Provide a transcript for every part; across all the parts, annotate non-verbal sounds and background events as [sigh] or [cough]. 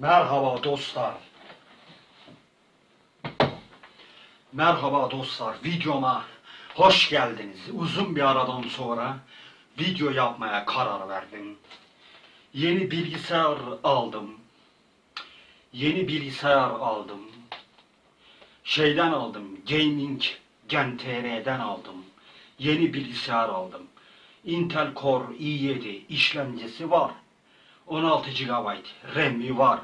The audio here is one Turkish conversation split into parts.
Merhaba dostlar. Merhaba dostlar. Videoma hoş geldiniz. Uzun bir aradan sonra video yapmaya karar verdim. Yeni bilgisayar aldım. Yeni bilgisayar aldım. Şeyden aldım. Gaming Gen TR'den aldım. Yeni bilgisayar aldım. Intel Core i7 işlemcisi var. 16 GB RAM'i var.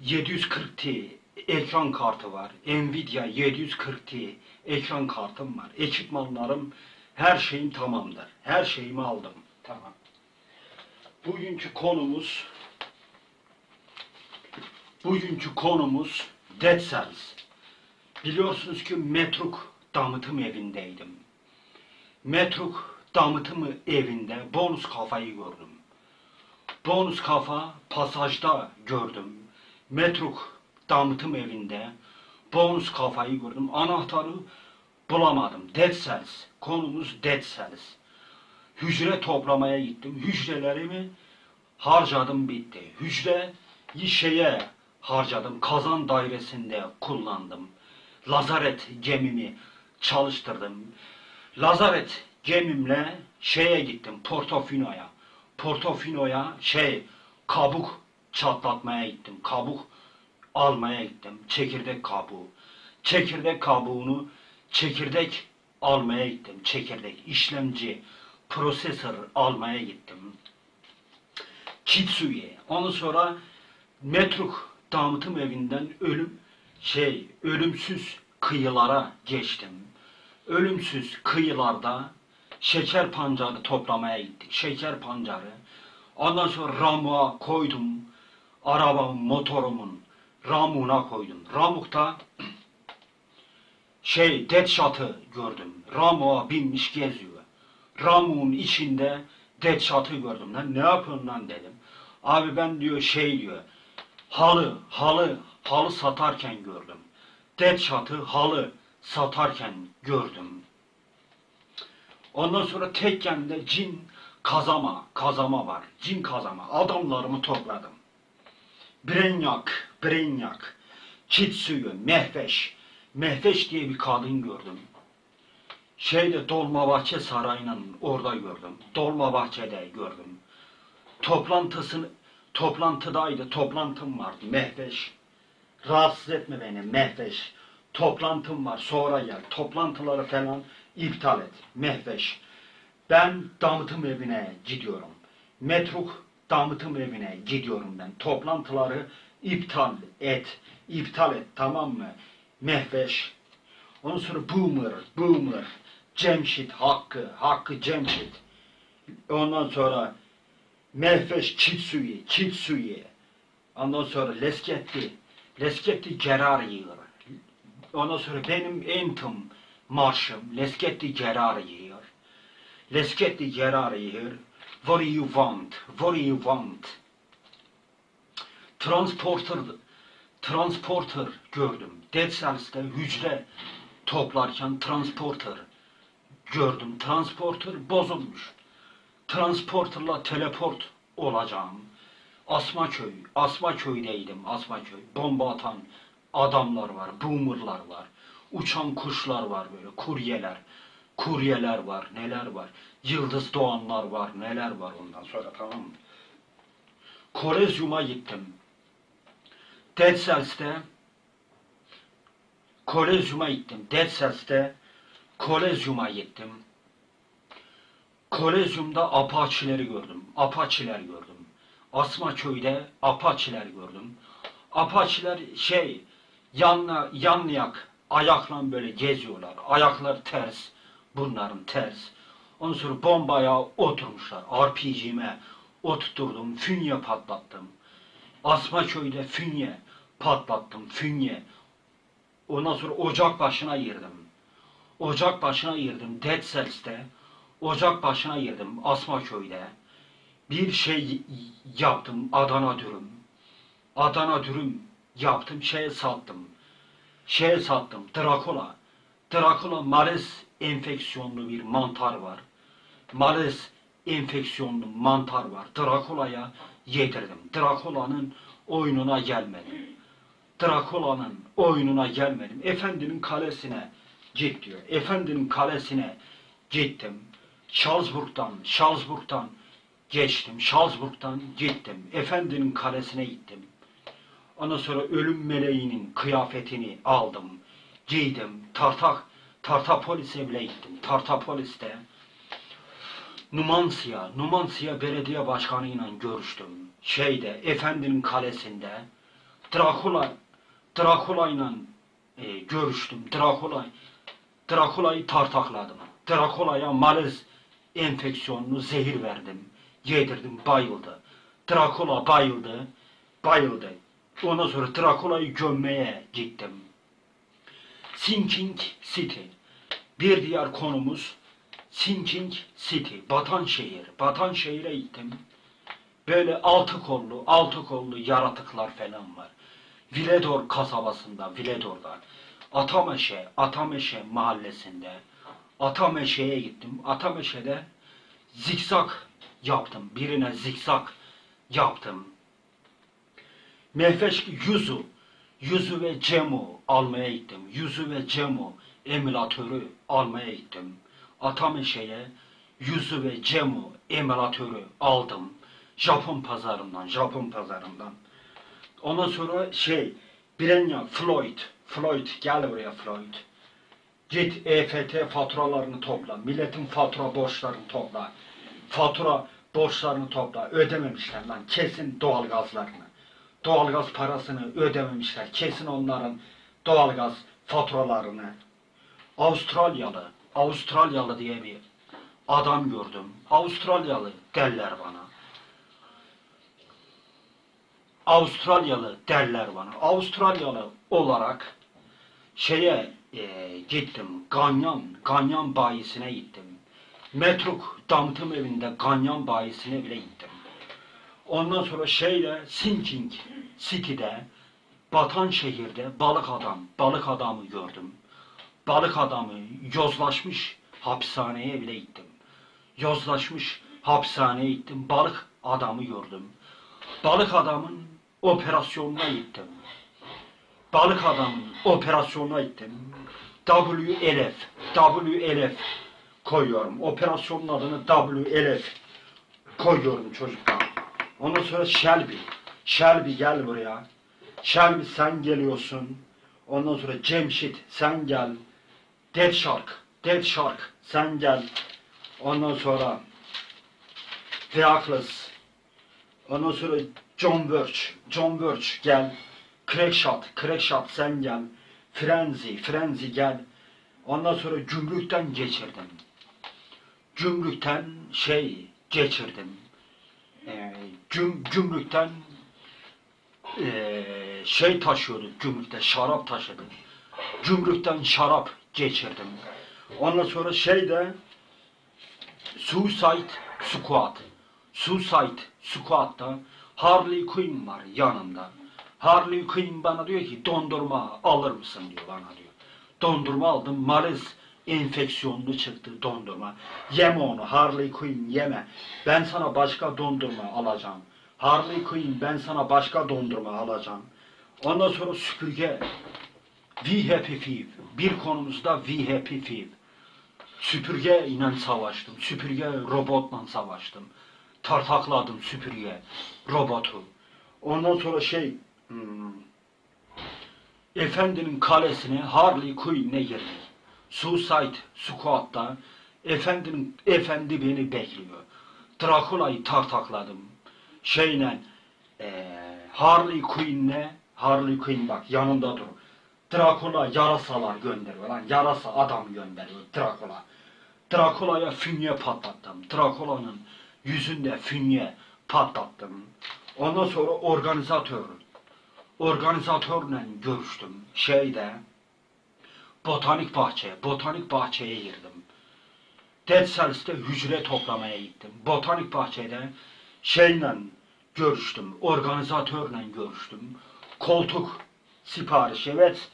740 Ti ekran kartı var. Nvidia 740 Ti ekran kartım var. Ekipmanlarım her şeyim tamamdır. Her şeyimi aldım. Tamam. Bugünkü konumuz bugünkü konumuz Dead Cells. Biliyorsunuz ki Metruk damıtım evindeydim. Metruk damıtım evinde bonus kafayı gördüm. Bonus kafa pasajda gördüm. Metruk damıtım evinde bonus kafayı gördüm. Anahtarı bulamadım. Dead Cells. Konumuz Dead Cells. Hücre toplamaya gittim. Hücrelerimi harcadım bitti. Hücre şeye harcadım. Kazan dairesinde kullandım. Lazaret gemimi çalıştırdım. Lazaret gemimle şeye gittim. Portofino'ya. Portofino'ya şey kabuk çatlatmaya gittim. Kabuk almaya gittim. Çekirdek kabuğu. Çekirdek kabuğunu çekirdek almaya gittim. Çekirdek işlemci prosesör almaya gittim. Kitsu'ya. Ondan sonra Metruk damıtım evinden ölüm şey ölümsüz kıyılara geçtim. Ölümsüz kıyılarda şeker pancarı toplamaya gittik. Şeker pancarı. Ondan sonra ramuğa koydum. Arabamın, motorumun ramuğuna koydum. Ramukta şey Deadshot'ı gördüm. Ramuğa binmiş geziyor. Ramuğun içinde Deadshot'ı gördüm. Lan ne yapıyorsun lan dedim. Abi ben diyor şey diyor. Halı, halı, halı satarken gördüm. Deadshot'ı halı satarken gördüm. Ondan sonra tekkende cin kazama, kazama var. Cin kazama. Adamlarımı topladım. Brenyak, Brenyak, Kitsuyu, Mehveş. Mehveş diye bir kadın gördüm. Şeyde Dolmabahçe Sarayı'nın orada gördüm. Dolmabahçe'de gördüm. Toplantısını toplantıdaydı. Toplantım vardı. Mehveş. Rahatsız etme beni Mehveş. Toplantım var sonra gel. Toplantıları falan iptal et. Mehveş. Ben damıtım evine gidiyorum. Metruk damıtım evine gidiyorum ben. Toplantıları iptal et. İptal et tamam mı? Mehveş. Ondan sonra Boomer, Boomer, Cemşit, Hakkı, Hakkı Cemşit. Ondan sonra Mehveş Kitsuyi, Kitsuyi. Ondan sonra Lesketti, Lesketti Gerari. Ondan sonra benim Anthem marşım Lesketti Gerari. Lesketti Gerari. What do you want? What do you want? Transporter transporter gördüm. Dead Cells'te hücre toplarken transporter gördüm. Transporter bozulmuş. Transporterla teleport olacağım. Asmaköy, Asmaköy'deydim. Asmaköy. Bomba atan adamlar var, boomerlar var. Uçan kuşlar var böyle, kuryeler. Kuryeler var, neler var. Yıldız doğanlar var, neler var ondan sonra tamam mı? Korezyum'a gittim. Dead Cells'te Kolezyum'a gittim. Dead Cells'te Kolezyum'a gittim. Kolezyum'da Apaçileri gördüm. Apaçiler gördüm. Asmaköy'de Apaçiler gördüm. Apaçiler şey yanla, yanlayak ayakla böyle geziyorlar. Ayaklar ters. Bunların ters. Ondan sonra bombaya oturmuşlar. RPG'me oturtturdum. Fünye patlattım. Asmaköy'de fünye patlattım. Fünye. Ondan sonra ocak başına girdim. Ocak başına girdim. Dead Cells'te. Ocak başına girdim. Asmaköy'de. Bir şey yaptım. Adana dürüm. Adana dürüm yaptım. Şeye sattım. Şeye sattım. Dracula. Dracula malez enfeksiyonlu bir mantar var. Malez enfeksiyonlu mantar var. Dracula'ya yedirdim. Dracula'nın oyununa gelmedim. Drakula'nın oyununa gelmedim. Efendinin kalesine git diyor. Efendinin kalesine gittim. Salzburg'dan, Salzburg'dan geçtim. Salzburg'dan gittim. Efendinin kalesine gittim. Ondan sonra ölüm meleğinin kıyafetini aldım. Giydim. Tartak, Tartapolis'e bile gittim. Tartapolis'te Numansya, Numansya belediye başkanıyla görüştüm. Şeyde, Efendinin kalesinde. Drakula, Drakula'yla e, görüştüm. Drakula, Drakula'yı tartakladım. Drakula'ya malez enfeksiyonlu zehir verdim. Yedirdim, bayıldı. Drakula bayıldı, bayıldı. Ondan sonra Drakula'yı gömmeye gittim. Sinking City. Bir diğer konumuz Sinking City. Batan şehir. Batan şehire gittim. Böyle altı kollu, altı kollu yaratıklar falan var. Viledor kasabasında, Viledor'da. Atameşe, Atameşe mahallesinde. Atameşe'ye gittim. Atameşe'de zikzak yaptım. Birine zikzak yaptım. Mehveş Yuzu, Yuzu ve Cemo almaya gittim. Yuzu ve Cemo emülatörü almaya gittim. Atameşe'ye Yuzu ve Cemo emülatörü aldım. Japon pazarından, Japon pazarından. Ondan sonra şey, bilen ya Floyd, Floyd gel buraya Floyd. Git EFT faturalarını topla. Milletin fatura borçlarını topla. Fatura borçlarını topla. Ödememişler lan. Kesin doğalgazlarını. Doğalgaz parasını ödememişler. Kesin onların doğalgaz faturalarını. Avustralyalı, Avustralyalı diye bir adam gördüm. Avustralyalı derler bana. Avustralyalı derler bana. Avustralyalı olarak şeye e, gittim. Ganyan, Ganyan bayisine gittim. Metruk damtım evinde Ganyan bayisine bile gittim. Ondan sonra şeyle Sinking City'de Batan şehirde balık adam, balık adamı gördüm. Balık adamı yozlaşmış hapishaneye bile gittim. Yozlaşmış hapishaneye gittim. Balık adamı gördüm. Balık adamın operasyonuna gittim. Balık adamın operasyonuna gittim. WLF, WLF koyuyorum. Operasyonun adını WLF koyuyorum çocuklar. Ondan sonra Shelby. Shelby gel buraya. Shelby sen geliyorsun. Ondan sonra Cemşit sen gel. Dead Shark. Dead Shark sen gel. Ondan sonra Theocles. Ondan sonra John Birch. John Birch gel. Crackshot. Crackshot sen gel. Frenzy. Frenzy gel. Ondan sonra gümrükten geçirdim. Gümrükten şey geçirdim. Güm, gümrükten ee, şey taşıyorduk gümrükte şarap taşıdık. Gümrükten şarap geçirdim. Ondan sonra şeyde Suicide Squad. Suicide Squad'da Harley Quinn var yanımda. Harley Quinn bana diyor ki dondurma alır mısın diyor bana diyor. Dondurma aldım. Malez enfeksiyonlu çıktı dondurma. Yeme onu Harley Quinn yeme. Ben sana başka dondurma alacağım. Harley Quinn ben sana başka dondurma alacağım. Ondan sonra süpürge. We Happy Few. Bir konumuzda We Happy Few. Süpürge ile savaştım. Süpürge robotla savaştım. Tartakladım süpürge robotu. Ondan sonra şey hmm, Efendinin kalesine Harley Quinn'e girdik. Suicide Squad'da Efendinin Efendi beni bekliyor. Drakula'yı tartakladım. Şeyle eee Harley Quinn'le Harley Quinn bak yanında dur. Drakula yarasalar gönderiyor lan. Yarasa adam gönderiyor Drakula. Drakula'ya fünye patlattım. Drakula'nın yüzünde fünye patlattım. Ondan sonra organizatör organizatörle görüştüm. Şeyde botanik bahçe, botanik bahçeye girdim. Dead Cells'te hücre toplamaya gittim. Botanik bahçede şeyle görüştüm, organizatörle görüştüm. Koltuk siparişi, evet.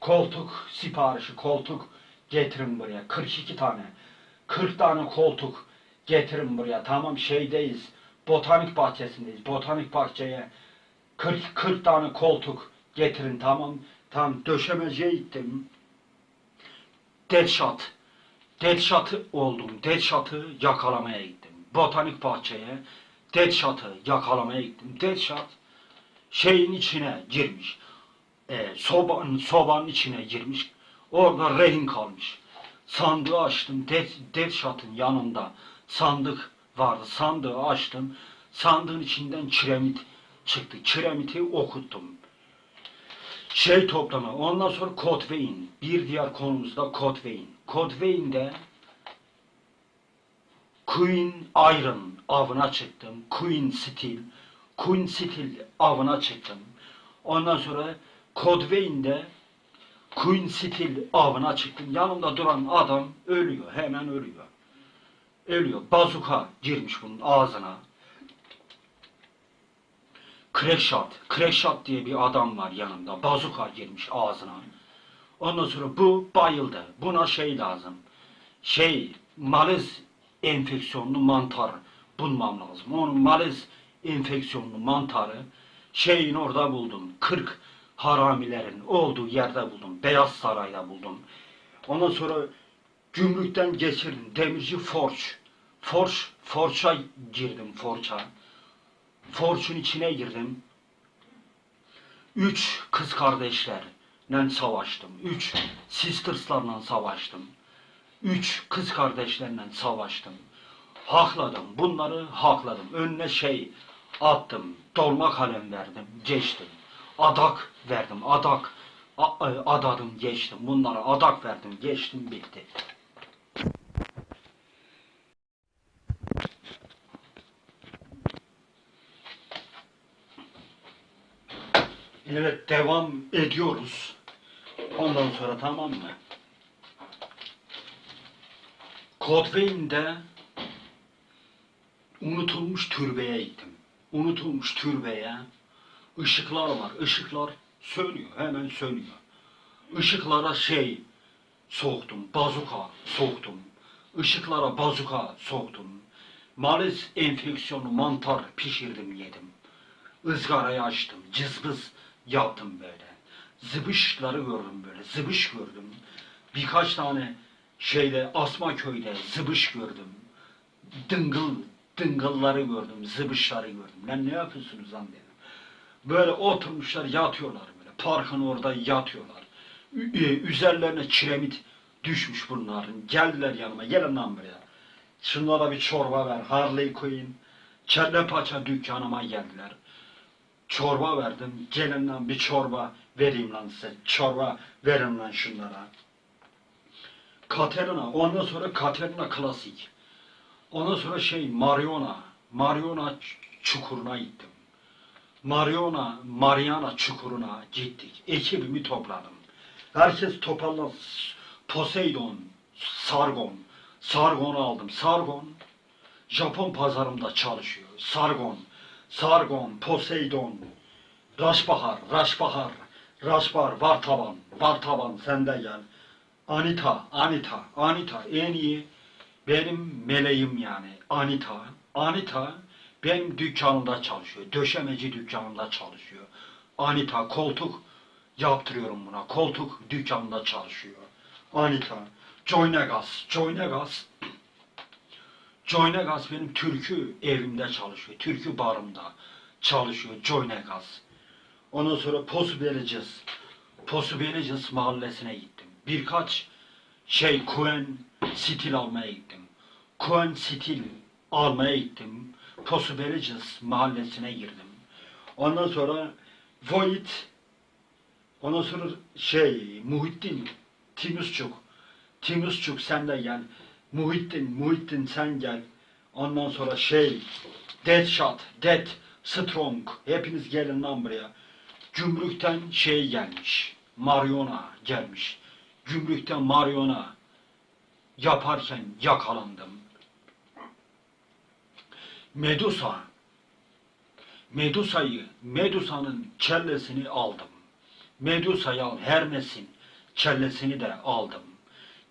Koltuk siparişi, koltuk getirin buraya. 42 tane. 40 tane koltuk getirin buraya. Tamam şeydeyiz. Botanik bahçesindeyiz. Botanik bahçeye 40, 40 tane koltuk getirin tamam. Tam döşemeciye gittim. Deadshot. Deadshot'ı oldum. Deadshot'ı yakalamaya gittim. Botanik bahçeye Deadshot'ı yakalamaya gittim. Deadshot şeyin içine girmiş. E, sobanın, sobanın içine girmiş. Orada rehin kalmış. Sandığı açtım. Dead, Deadshot'ın yanında sandık vardı. Sandığı açtım. Sandığın içinden kiremit çıktı. Kiremiti okuttum. Şey toplama. Ondan sonra Code Vein. Bir diğer konumuz da Code Vein. Code Vein'de Queen Iron avına çıktım. Queen Steel. Queen Steel avına çıktım. Ondan sonra Code Vein'de Queen Steel avına çıktım. Yanımda duran adam ölüyor. Hemen ölüyor. Ölüyor. Bazuka girmiş bunun ağzına. Crackshot. Crackshot diye bir adam var yanımda. Bazuka girmiş ağzına. Ondan sonra bu bayıldı. Buna şey lazım. Şey, maliz enfeksiyonlu mantar bulmam lazım. Onun maliz enfeksiyonlu mantarı şeyin orada buldum. 40 haramilerin olduğu yerde buldum. Beyaz Saray'da buldum. Ondan sonra gümrükten geçirdim. Demirci Forge. Forge, Forge'a girdim Forge'a. Forge'un içine girdim. Üç kız kardeşlerle savaştım. Üç sisterslarla savaştım. Üç kız kardeşlerle savaştım. Hakladım. Bunları hakladım. Önüne şey attım. Dolma kalem verdim. Geçtim. Adak verdim. Adak. E, adadım geçtim. Bunlara adak verdim. Geçtim bitti. Evet devam ediyoruz. Ondan sonra tamam mı? Kodvein'de unutulmuş türbeye gittim. Unutulmuş türbeye ışıklar var. Işıklar sönüyor. Hemen sönüyor. Işıklara şey soktum. Bazuka soktum. Işıklara bazuka soktum. Maliz enfeksiyonu mantar pişirdim yedim. Izgarayı açtım. Cızbız yaptım böyle. Zıbışları gördüm böyle. Zıbış gördüm. Birkaç tane şeyde Asma köyde zıbış gördüm. Dıngıl, dıngılları gördüm. Zıbışları gördüm. Lan ne yapıyorsunuz lan dedim. Böyle oturmuşlar yatıyorlar böyle. Parkın orada yatıyorlar. E, Üzerlerine kiremit düşmüş bunların. Geldiler yanıma. Gelin lan buraya. Şunlara bir çorba ver. Harley koyayım. Kelle paça dükkanıma geldiler. Çorba verdim. Gelin lan bir çorba vereyim lan size. Çorba verin lan şunlara. Katerina. Ondan sonra Katerina klasik. Ondan sonra şey Mariona. Mariona çukuruna gittim. Mariona, Mariana çukuruna gittik. Ekibimi topladım. Herkes toparlan. Poseidon, Sargon. Sargon'u aldım. Sargon Japon pazarında çalışıyor. Sargon, Sargon, Poseidon, Raşbahar, Raşbahar, Raşbar, Vartaban, Vartaban sen de gel. Anita, Anita, Anita en iyi benim meleğim yani Anita. Anita benim dükkanımda çalışıyor. Döşemeci dükkanımda çalışıyor. Anita koltuk yaptırıyorum buna. Koltuk dükkanında çalışıyor. Anita. Joynegas, Joynegas. Joynegas benim türkü evimde çalışıyor. Türkü barımda çalışıyor Joynegas. Ondan sonra Posu vereceğiz. Posu vereceğiz mahallesine gittim. Birkaç şey Kuen stil almaya gittim. Kuen stil almaya gittim. Posu vereceğiz mahallesine girdim. Ondan sonra Void Ondan sonra şey Muhittin Timuzçuk Timuzçuk sen de gel. Muhittin Muhittin sen gel. Ondan sonra şey Deadshot Dead Strong hepiniz gelin lan buraya. Gümrükten şey gelmiş. Mariona gelmiş. Gümrükten Mariona yaparken yakalandım. Medusa Medusa'yı, Medusa'nın kellesini aldım. Medusa'yı al, Hermes'in kellesini de aldım.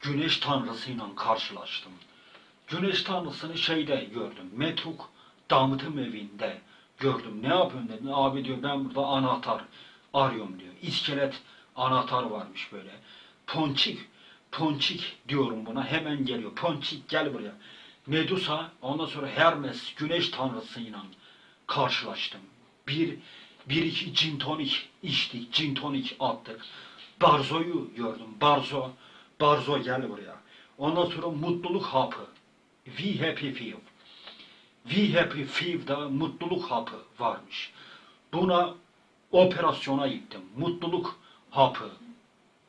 Güneş tanrısıyla karşılaştım. Güneş tanrısını şeyde gördüm. Metruk damıtım evinde gördüm. Ne yapıyorsun dedim. Abi diyor ben burada anahtar arıyorum diyor. İskelet anahtar varmış böyle. Ponçik, ponçik diyorum buna. Hemen geliyor. Ponçik gel buraya. Medusa ondan sonra Hermes güneş tanrısıyla karşılaştım. Bir, bir iki gin tonik içtik. Gin tonik attık. Barzo'yu gördüm. Barzo, Barzo gel buraya. Ondan sonra mutluluk hapı. We Happy Feel. We Happy Feel'da mutluluk hapı varmış. Buna operasyona gittim. Mutluluk hapı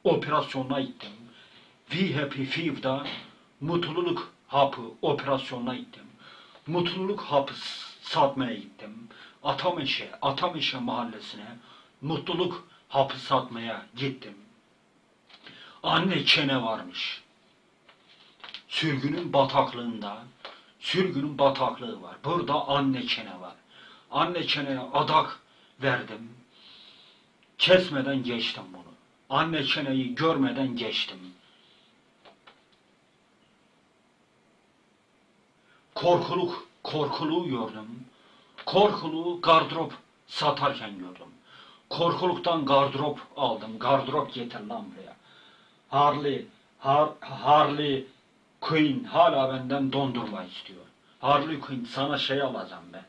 operasyonuna gittim. We Happy Feel'da mutluluk hapı operasyonuna gittim. Mutluluk hapı satmaya gittim. Atameşe, Atameşe mahallesine mutluluk hapı satmaya gittim. Anne çene varmış. Sürgünün bataklığında, sürgünün bataklığı var. Burada anne çene var. Anne çeneye adak verdim. Kesmeden geçtim bunu. Anne çeneyi görmeden geçtim. Korkuluk, korkuluğu gördüm. Korkuluğu gardırop satarken gördüm. Korkuluktan gardırop aldım. Gardırop getir lan buraya. Harley, Har Harley Quinn hala benden dondurma istiyor. Harley Quinn sana şey alacağım ben.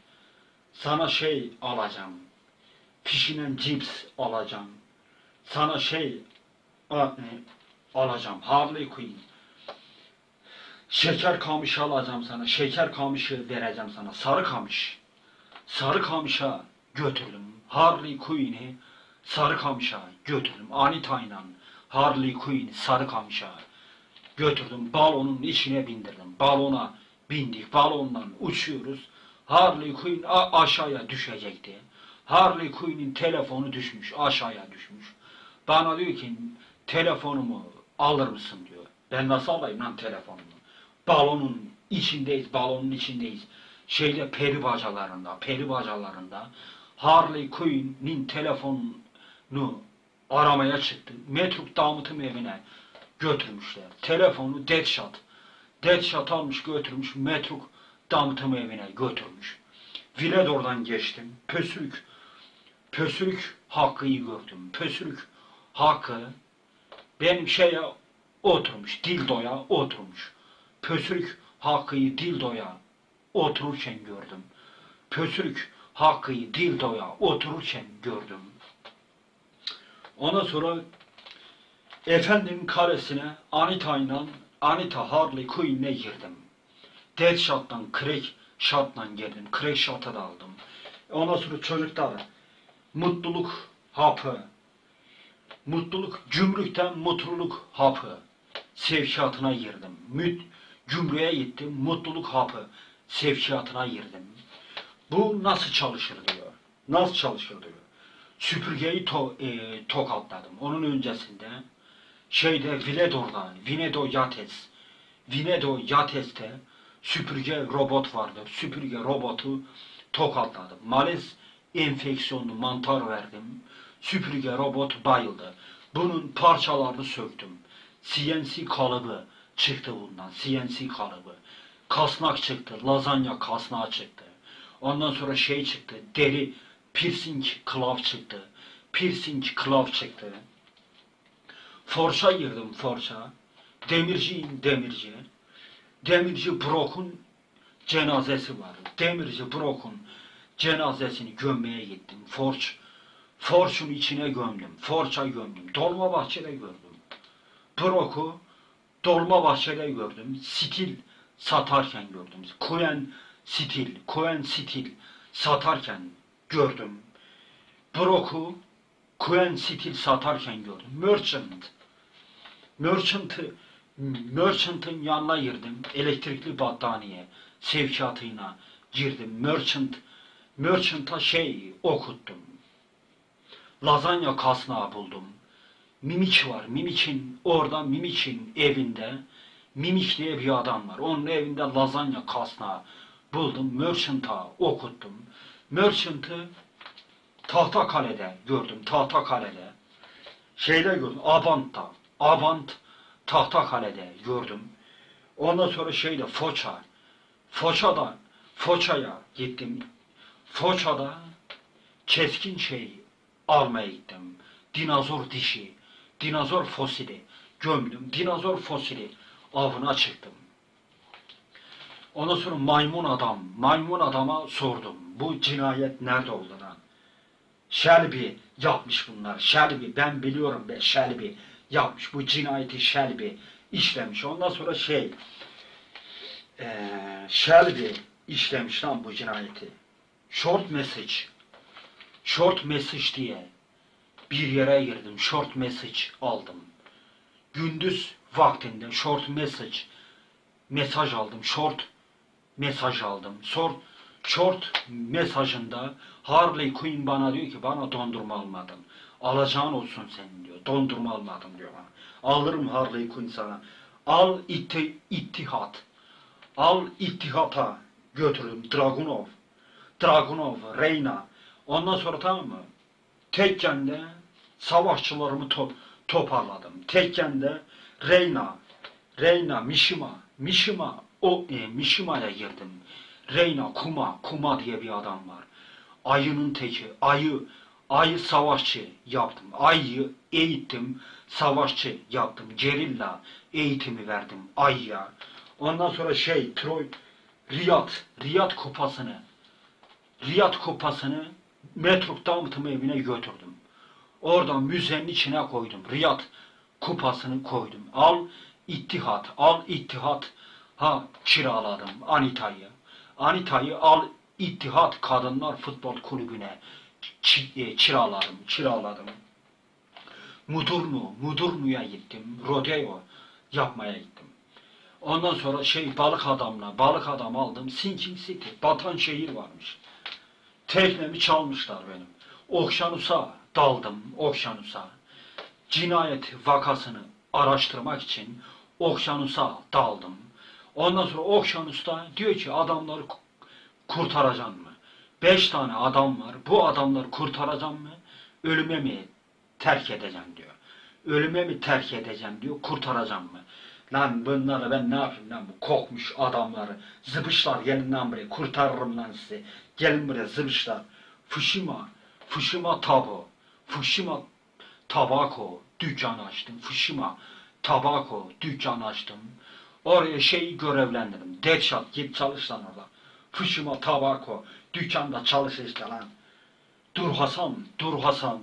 Sana şey alacağım. Pişinen cips alacağım. Sana şey alacağım. Harley Quinn. Şeker kamışı alacağım sana. Şeker kamışı vereceğim sana. Sarı kamış. Sarı kamışa götürdüm. Harley Quinn'i sarı kamışa götürdüm. Anita'yla Harley Quinn'i sarı kamışa götürdüm. Balonun içine bindirdim. Balona bindik. Balonla uçuyoruz. Harley Quinn aşağıya düşecekti. Harley Quinn'in telefonu düşmüş. Aşağıya düşmüş. Bana diyor ki telefonumu alır mısın diyor. Ben nasıl alayım lan telefonumu? Balonun içindeyiz, balonun içindeyiz. Şeyde peri bacalarında, peri bacalarında Harley Quinn'in telefonunu aramaya çıktı. Metruk damıtım evine götürmüşler. Telefonu Deadshot. Deadshot almış götürmüş. Metruk damıtım evine götürmüş. Viledor'dan geçtim. Pösürük. Pösürük Hakkı'yı gördüm. Pösürük Hakkı benim şeye oturmuş. Dildoya oturmuş. Pösürük Hakkı'yı dildoya otururken gördüm. Pösürük Hakkı'yı dildoya otururken gördüm. Ondan sonra Efendim kalesine Anita ile Anita Harley Quinn'e girdim. Deadshot'tan Craig Shot'la girdim. Craig Shot'a da aldım. Ondan sonra çocuklar mutluluk hapı mutluluk gümrükten mutluluk hapı sevkiyatına girdim. Müt gümrüğe gittim. Mutluluk hapı sevkiyatına girdim. Bu nasıl çalışır diyor. Nasıl çalışır diyor. Süpürgeyi to, e, tokatladım. Onun öncesinde şeyde Viledor'da, Vinedo Yates, Vinedo Yates'te süpürge robot vardır. Süpürge robotu tokatladım. Malez enfeksiyonlu mantar verdim. Süpürge robot bayıldı. Bunun parçalarını söktüm. CNC kalıbı çıktı bundan. CNC kalıbı. Kasnak çıktı. Lazanya kasnağı çıktı. Ondan sonra şey çıktı. Deri piercing klav çıktı. Piercing klav çıktı. Força girdim força. Demirciyim demirci. Demirci Brok'un cenazesi var. Demirci Brok'un cenazesini gömmeye gittim. Forç, Forç'un içine gömdüm. Força gömdüm. Dolma bahçede gördüm. Brok'u Dolma bahçede gördüm. Stil satarken gördüm. Cohen stil, Cohen stil satarken gördüm. Brok'u Cohen stil satarken gördüm. Merchant. Merchant'ı Merchant'ın yanına girdim. Elektrikli battaniye sevkiyatıyla girdim. Merchant Merchant'a şey okuttum. Lazanya kasnağı buldum. Mimik var. Mimik'in orada Mimik'in evinde Mimik diye bir adam var. Onun evinde lazanya kasnağı buldum. Merchant'a okuttum. Merchant'ı Tahtakale'de gördüm. Tahtakale'de. Şeyde gördüm. Abant'ta. Abant Tahtakale'de gördüm. Ondan sonra şeyde Foça. Foça'da Foça'ya gittim. Foça'da keskin şey almaya gittim. Dinozor dişi, dinozor fosili gömdüm. Dinozor fosili avına çıktım. Ondan sonra maymun adam, maymun adama sordum. Bu cinayet nerede oldu lan? Shelby yapmış bunlar. Shelby ben biliyorum be Shelby yapmış. Bu cinayeti Shelby işlemiş. Ondan sonra şey eee Shelby işlemiş lan bu cinayeti. Short message. Short message diye bir yere girdim. Short message aldım. Gündüz vaktinde short message mesaj aldım. Short mesaj aldım. Short, short mesajında Harley Quinn bana diyor ki bana dondurma almadın. Alacağın olsun senin diyor. Dondurma almadım diyor bana. Alırım Harley Quinn sana. Al itti, ittihat. Al ittihata götürdüm. Dragunov. Dragunov, Reyna. Ondan sonra tamam mı? Tekken'de savaşçılarımı to- toparladım. Tekken'de Reyna, Reyna, Mishima, Mishima, o e, Mishima'ya girdim. Reyna, Kuma, Kuma diye bir adam var. Ayının teki, ayı, ayı savaşçı yaptım. Ayı eğittim, savaşçı yaptım. Gerilla eğitimi verdim ayıya. Ondan sonra şey, Troy, Riyad, Riyad kupasını Riyad kupasını Metruk Damıtım evine götürdüm. Oradan müzenin içine koydum. Riyad kupasını koydum. Al ittihat, al ittihat. Ha kiraladım Anita'yı. Anita'yı al ittihat kadınlar futbol kulübüne e, kiraladım, kiraladım. Mudurnu, Mudurnu'ya gittim. Rodeo yapmaya gittim. Ondan sonra şey balık adamla, balık adam aldım. Sinking City, batan şehir varmış. Teknemi çalmışlar benim. Okyanusa daldım, okyanusa. Cinayet vakasını araştırmak için okyanusa daldım. Ondan sonra okyanusta diyor ki adamları ku- kurtaracaksın mı? Beş tane adam var. Bu adamları kurtaracaksın mı? Ölüme mi terk edeceğim diyor. Ölüme mi terk edeceğim diyor. Kurtaracağım mı? Lan bunları ben ne yapayım lan bu kokmuş adamları. Zıbışlar gelin lan buraya kurtarırım lan sizi. Gelin buraya zıbışlar. Fushima, Fushima Tabo, Fushima Tabako dükkanı açtım. Fushima Tabako dükkanı açtım. Oraya şeyi görevlendirdim. Deadshot git çalış lan orada. Fushima Tabako dükkanda çalış işte lan. Dur Hasan, dur Hasan.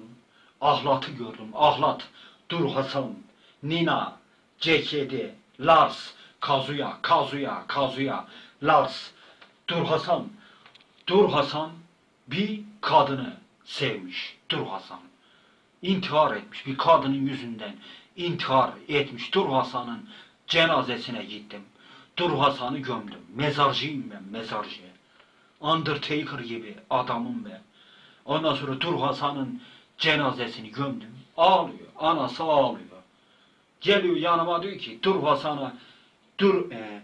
Ahlat'ı gördüm, Ahlat. Dur Hasan, Nina, C7, Lars, Kazuya, Kazuya, Kazuya, Lars. Dur Hasan, Dur Hasan bir kadını sevmiş. Dur Hasan. İntihar etmiş. Bir kadının yüzünden intihar etmiş. Dur Hasan'ın cenazesine gittim. Dur Hasan'ı gömdüm. Mezarcıyım ben, mezarcı. Undertaker gibi adamım ben. Ondan sonra Dur Hasan'ın cenazesini gömdüm. Ağlıyor. Anası ağlıyor. Geliyor yanıma diyor ki Dur Hasan'a Dur e,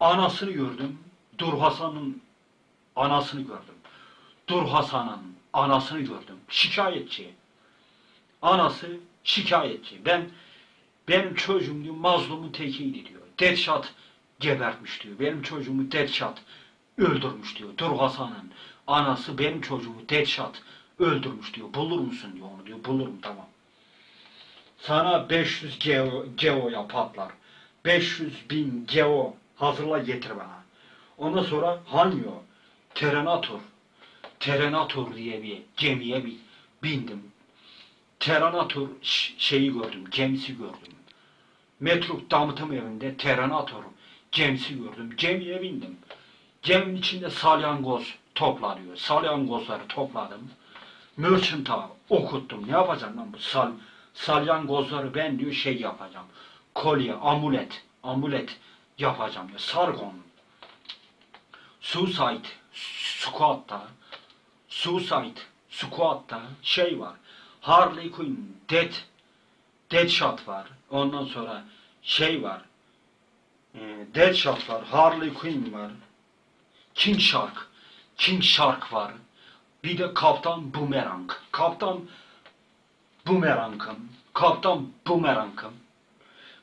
anasını gördüm. Dur Hasan'ın anasını gördüm. Dur Hasan'ın anasını gördüm. Şikayetçi. Anası şikayetçi. Ben benim çocuğum diyor mazlumun tekiydi diyor. Deadshot gebertmiş diyor. Benim çocuğumu Deadshot öldürmüş diyor. Dur Hasan'ın anası benim çocuğumu Deadshot öldürmüş diyor. Bulur musun diyor onu diyor. Bulurum tamam. Sana 500 geo, geoya patlar. 500 bin geo hazırla getir bana. Ondan sonra Hanyo, Terrenator, Terrenator diye bir gemiye bir bindim. Terrenator ş- şeyi gördüm, gemisi gördüm. Metruk damıtım evinde Terrenator gemisi gördüm. Gemiye bindim. Geminin içinde salyangoz toplanıyor. Salyangozları topladım. Merchant'a okuttum. Ne yapacağım lan bu sal, salyangozları ben diyor şey yapacağım. Kolye, amulet, amulet yapacağım diyor. Sargon. Suicide Squad'da Suicide Squad'da şey var. Harley Quinn, Dead Deadshot var. Ondan sonra şey var. E, Deadshot var. Harley Quinn var. King Shark. King Shark var. Bir de Kaptan Boomerang. Kaptan Boomerang'ım. Kaptan Boomerang'ım.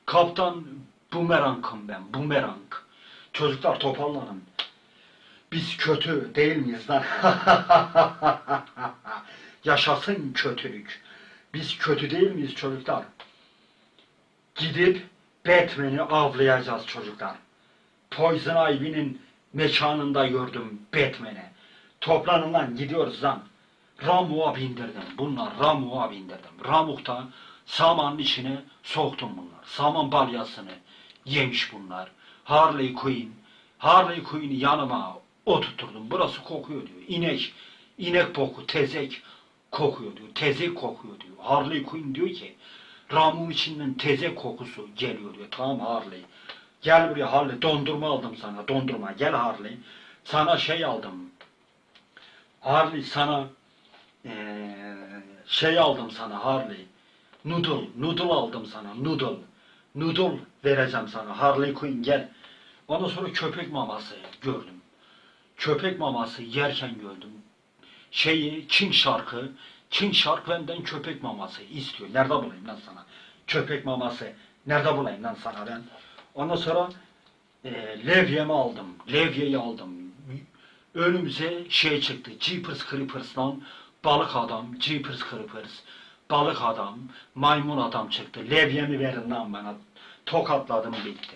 Kaptan Boomerang'ım ben. Boomerang. Çocuklar toparlanın. Biz kötü değil miyiz lan? [laughs] Yaşasın kötülük. Biz kötü değil miyiz çocuklar? Gidip Batman'i avlayacağız çocuklar. Poison Ivy'nin mekanında gördüm Batman'i. Toplanın lan gidiyoruz lan. Ramuğa bindirdim. Bunlar Ramuğa bindirdim. Ramuk'ta samanın içine soktum bunlar. Saman balyasını yemiş bunlar. Harley Quinn. Harley Quinn'i yanıma oturturdum. Burası kokuyor diyor. İnek, inek boku, tezek kokuyor diyor. Tezek kokuyor diyor. Harley Quinn diyor ki Ramum içinden tezek kokusu geliyor diyor. Tamam Harley. Gel buraya Harley. Dondurma aldım sana. Dondurma. Gel Harley. Sana şey aldım. Harley sana eee, şey aldım sana Harley. Noodle. Noodle aldım sana. Noodle. Noodle vereceğim sana. Harley Quinn gel. Ondan sonra köpek maması gördüm. Köpek maması yerken gördüm. Şeyi King şarkı. King şark benden köpek maması istiyor. Nerede bulayım lan sana? Köpek maması. Nerede bulayım lan sana ben? Ondan sonra e, levyemi aldım. Levyeyi aldım. Önümüze şey çıktı. Jeepers Creepers'tan balık adam. Jeepers Creepers. Balık adam. Maymun adam çıktı. Levyemi verin lan bana. Tokatladım bitti.